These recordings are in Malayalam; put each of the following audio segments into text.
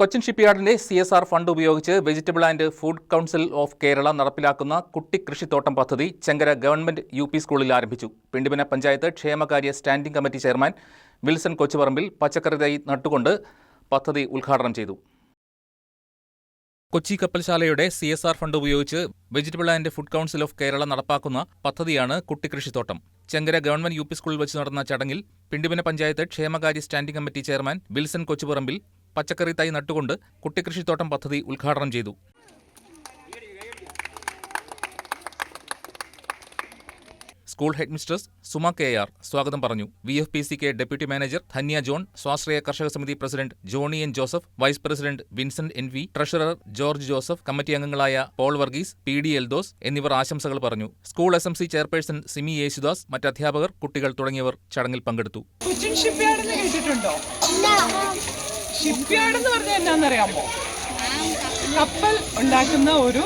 കൊച്ചിൻ ഷിപ്പ്യാർഡിന്റെ സി എസ് ആർ ഫണ്ട് ഉപയോഗിച്ച് vegetable and food council of Kerala നടപ്പിലാക്കുന്ന കുട്ടി കൃഷിത്തോട്ടം പദ്ധതി ചെങ്കര ഗവൺമെന്റ് യു പി സ്കൂളിൽ ആരംഭിച്ചു. പിണ്ടിമന പഞ്ചായത്ത് ക്ഷേമകാര്യ standing committee chairman Wilson Kochuparambil പച്ചക്കറി തൈ നട്ടുകൊണ്ട് പദ്ധതി ഉദ്ഘാടനം ചെയ്തു. കൊച്ചി കപ്പൽശാലയുടെ സി എസ് ആർ ഫണ്ട് ഉപയോഗിച്ച് vegetable and food council of Kerala നടപ്പാക്കുന്ന പദ്ധതിയാണ് കുട്ടിക്കൃഷിത്തോട്ടം ചെങ്കര ഗവൺമെന്റ് യു പി സ്കൂളിൽ വെച്ച് നടന്ന ചടങ്ങിൽ പിണ്ടിമന പഞ്ചായത്ത് ക്ഷേമകാര്യ standing committee chairman Wilson Kochuparambil പച്ചക്കറി തൈ നട്ടുകൊണ്ട് കുട്ടിക്കൃഷിത്തോട്ടം പദ്ധതി ഉദ്ഘാടനം ചെയ്തു. School headmistress Suma K R സ്വാഗതം പറഞ്ഞു. V F P C K deputy manager Dhanya John സ്വാശ്രയ കർഷക സമിതി president Johny N Joseph vice president Vincent N V treasurer George Joseph committee അംഗങ്ങളായ Paul Varghese P D Eldhose എന്നിവർ ആശംസകൾ പറഞ്ഞു. School S M C chairperson Simi Yesudas മറ്റ് അധ്യാപകർ കുട്ടികൾ തുടങ്ങിയവർ ചടങ്ങിൽ പങ്കെടുത്തു. ഷിപ്പ്യാർഡ് എന്ന് പറഞ്ഞാൽ എന്നാന്നറിയാമോ കപ്പൽ ഉണ്ടാക്കുന്ന ഒരു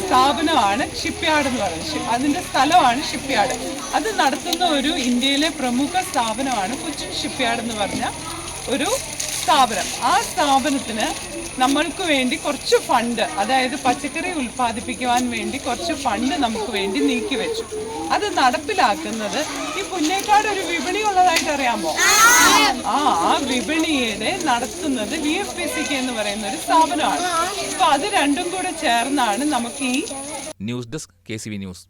സ്ഥാപനമാണ് ഷിപ്പ്യാർഡ് എന്ന് പറയുന്നത് അതിന്റെ സ്ഥലമാണ് ഷിപ്പ്യാർഡ്. അത് നടത്തുന്ന ഒരു ഇന്ത്യയിലെ പ്രമുഖ സ്ഥാപനമാണ് കൊച്ചിൻ ഷിപ്പ്യാർഡ് എന്ന് പറഞ്ഞ ഒരു സ്ഥാപനം. ആ സ്ഥാപനത്തിന് നമ്മൾക്ക് വേണ്ടി കുറച്ച് ഫണ്ട് അതായത് പച്ചക്കറി ഉൽപ്പാദിപ്പിക്കുവാൻ വേണ്ടി കുറച്ച് ഫണ്ട് നമുക്ക് വേണ്ടി നീക്കി വെച്ചു. അത് നടപ്പിലാക്കുന്നത് ഈ പുന്നേക്കാട് ഒരു വിപണി ഉള്ളതായിട്ട് അറിയാമോ? ആ ആ വിപണിയുടെ നടത്തുന്നത് V F P C K എന്ന് പറയുന്ന ഒരു സ്ഥാപനമാണ്. അപ്പൊ അത് രണ്ടും കൂടെ ചേർന്നാണ് നമുക്ക് ഈ news desk K C V news